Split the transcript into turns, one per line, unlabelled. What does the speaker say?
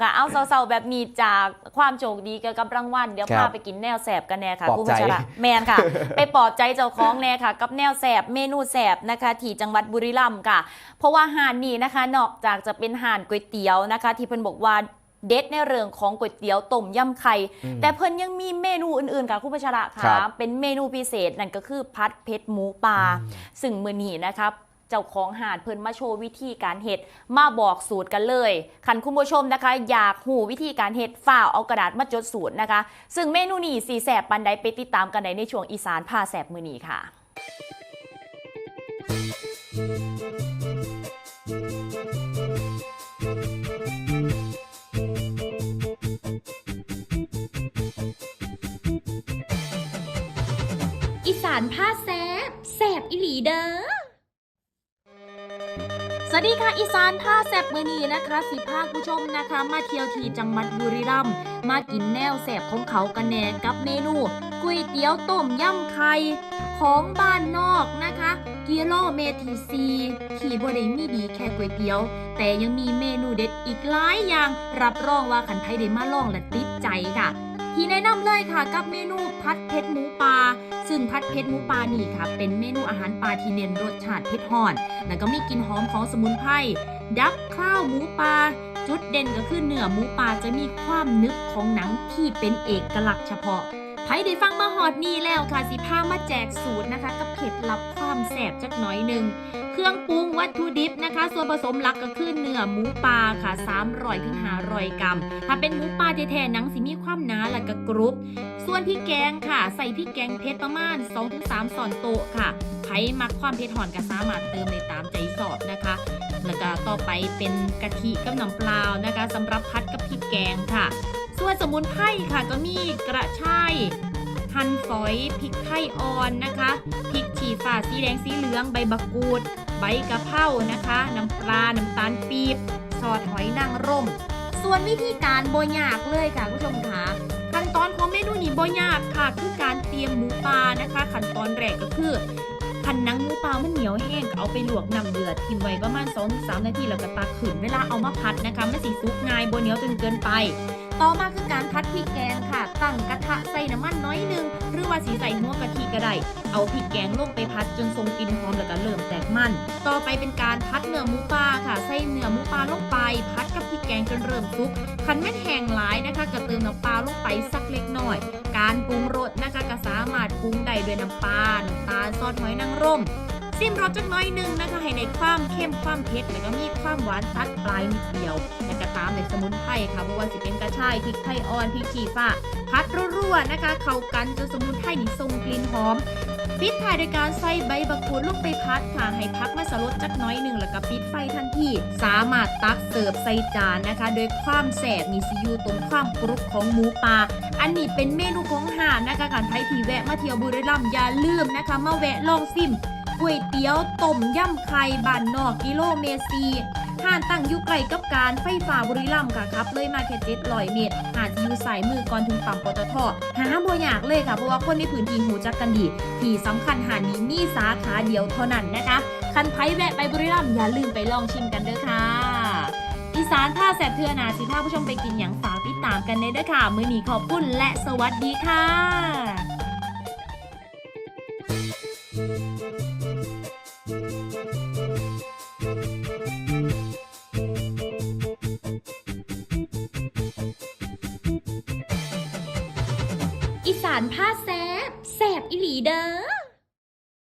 ก็เอาเศร้าๆแบบนี้จากความโชคดีเกี่ยวกับรางวัลเดี๋ยว
ครั
พา
บ
ไปกินแนวแสบกันแน่ค่ะ
ปลอบ
คุณ
ใจ
ผู้ชมแมนค่ะ ไปปลอบใจเจ้าของแน่ค่ะ กับแนวแสบเมนูแสบนะคะที่จังหวัดบุรีรัมย์ค่ะ เพราะว่าหานนี้นะคะ นอกจากจะเป็นห่านก๋วยเตี๋ยวนะคะ ที่เพิ่นบอกว่าเด็ดในเรื่องของก๋วยเตี๋ยวต้มยำไข่
อืม
แต่เพิ่นยังมีเมนูอื่นๆค่ะคุณผู้ชม
ครั
ค่ะ
บ
เป็นเมนูพิเศษนั่นก็คือพัดเพชรหมูปลาซึ่งมือนี้นะครับ เจ้าของหาดเพิ่นมาโชว์วิธีการเฮ็ดมาบอกสูตรกันเลยคันคุณผู้ชมนะคะ อยากหูวิธีการเฮ็ดฝ่าวเอากระดาษมาจดสูตรนะคะ ซึ่งเมนูนี้สีแสบปันใดไปติดตามกันในในช่วงอีสานผ้าแสบมือนี้ค่ะ
อีสานผ้าแซบแซบอีหลีเด้อ วัสดีค่ะอีสานผ้าแซบมือนีนะคะสิพาคผู้ชมนะคะ มาเที่ยวที่จังหวัดบุรีรัมย์มากินแนวแซบของเขากันแน่กับเมนูก๋วยเตี๋ยวต้มยำไข่ของบ้านนอกนะคะกิโลเมตรที่ซีที่บริมีดีแค่ก๋วยเตี๋ยว แต่ยังมีเมนูเด็ดอีกหลายอย่าง รับรองว่าขันไทยได้มาลองและติดใจค่ะ ที่แนะนำเลยค่ะกับเมนูพัดเผ็ดหมูปลาซึ่งพัดเผ็ดหมูปลานี่ค่ะ เป็นเมนูอาหารปลาที่เน้นรสชาติเผ็ดห่อน แล้วก็มีกลิ่นหอมของสมุนไพรดับข้าวหมูปลาจุดเด่นก็คือเนื้อหมูปลาจะมีความนึกของหนังที่เป็นเอกลักษณ์เฉพาะ ไผได้ฟังมาหอดนี่แล้วค่ะสิพามาแจกสูตรนะคะกับเคล็ดลับความแสบจักหน่อยหนึ่งเครื่องปรุงวัตถุดิบนะคะ ส่วนผสมหลักก็คือเนื้อหมูปลาค่ะ300ถึง500กรัม ถ้าเป็นหมูปลาแท้ๆหนังสิมีความหนาและก็กรุบส่วนพริกแกงค่ะ ใส่พริกแกงเผ็ดประมาณ 2-3ส่อนโต๊ะค่ะไผมักความเผ็ดหอนก็สามารถเติมได้ตามใจสอบนะคะ แล้วก็ต่อไปเป็นกะทิกับน้ำเปล่านะคะสำหรับพัดกับพริกแกงค่ะ ส่วนสมุนไพรค่ะก็มีกระชายหั่นฝอยพริกไทยอ่อนนะคะพริกฉีฟ้าสีแดงสีเหลืองใบบักกูด ใบกะเพรานะคะ น้ำปลา น้ำตาลปี๊บซอสหอยนางรม ส่วนวิธีการโบยากเลยค่ะคุณผู้ชมค่ะขั้นตอนของเมนูนี้โบยากค่ะคือการเตรียมหมูปลานะคะขั้นตอนแรกก็คือพันนังหมูปลามันเหนียวแห้งเอาไปลวกน้ำเดือดทิ้งไว้ประมาณ2-3นาทีแล้วก็ตักขึ้นเวลาเอามาพัดนะคะไม่สีซุกง่ายโบเหนียวจนเกินไป ต่อมาคือการพัดพริกแกงค่ะ ตั้งกระทะใส่น้ำมันน้อยหนึง หรือว่าสีใส่หัวกะทิก็ได้ เอาพริกแกงลงไปพัดจนทรงกลิ่นหอมแล้วก็เริ่มแตกมัน ต่อไปเป็นการพัดเนื้อหมูปลาค่ะ ใส่เนื้อหมูปลาลงไป พัดกับพริกแกงจนเริ่มสุกคันแม่นแห้งหลายนะคะก็เติมน้ำปลาลงไปสักเล็กน้อย การปรุงรสนะคะก็สามารถปรุงได้ด้วยน้ำปลาน้ำตาลซอสหอยนางรมซิมรสจักน้อยหนึงนะคะให้ในความเข้มความเผ็ดแล้วก็มีความหวานตัดปลายนิดเดียว สมุนไพรค่ะเพราะว่าสิเป็นกระชายพริกไทยอ่อนพริกขี้ฟ้าพัดรั่วๆนะคะ เข้ากันจนสมุนไพรนี่ทรงกลิ่นหอมปิดท้ายโดยการใส่ใบบักกูดลงไปพัดค่ะ ให้พักมาสลดจักน้อยหนึ่งแล้วก็ปิดไฟทันทีสามารถตักเสิร์ฟใส่จานนะคะ โดยความแสบนี่สิอยู่ตรงความกรุบของหมูปลาอันนี้เป็นเมนูของหานนะคะการไทยทีแวะมาเที่ยวบุรีรัมย์อย่าลืมนะคะมาแวะลองซิมก๋วยเตี๋ยวต้มยำไข่บ้านนอกกิโลเมตรี ห่านตั้งอยู่ใกล้กับการไฟฟ้าบุรีรัมย์ค่ะครับเลยมาแค่เจ็ดร้อยเมตรหาดอยู่สายมือก่อนถึงปั๊มปตทหาบ่อยากเลยค่ะเพราะว่าคนในพื้นที่หูจักกันดีที่สำคัญหาดนี้มีสาขาเดียวเท่านั้นนะคะคันไพแวะไปบุรีรัมย์อย่าลืมไปลองชิมกันเด้อค่ะอีสานท่าแสบเทือนาสิพาผู้ชมไปกินอย่างฝากติดตามกันเลยเด้อค่ะ มือหนีขอบคุณและสวัสดีค่ะ อีสานผ้าแซบแซบอีหลีเด้อ